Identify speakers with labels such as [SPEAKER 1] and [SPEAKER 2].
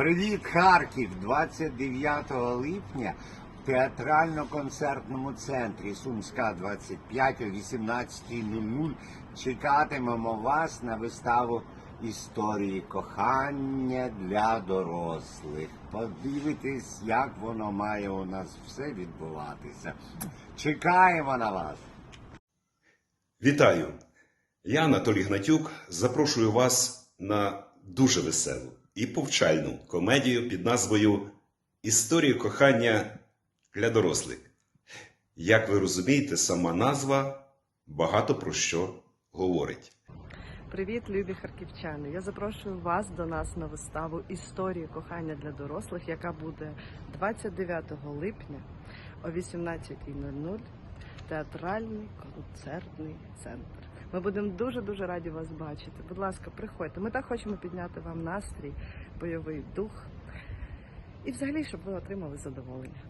[SPEAKER 1] Привіт, Харків! 29 липня в театрально-концертному центрі Сумська 25 о 18.00 чекатимемо вас на виставу історії кохання для дорослих. Подивитись, як воно має у нас все відбуватися. Чекаємо на вас!
[SPEAKER 2] Вітаю! Я Анатолій Гнатюк. Запрошую вас на дуже веселу і повчальну комедію під назвою Історія кохання для дорослих. Як ви розумієте, сама назва багато про що говорить.
[SPEAKER 3] Привіт, любі харківчани! Я запрошую вас до нас на виставу Історії кохання для дорослих, яка буде 29 липня о 18.00 театральний концертний центр. Ми будемо дуже дуже раді вас бачити. Будь ласка, приходьте. Ми так хочемо підняти вам настрій, бойовий дух і взагалі, щоб ви отримали задоволення.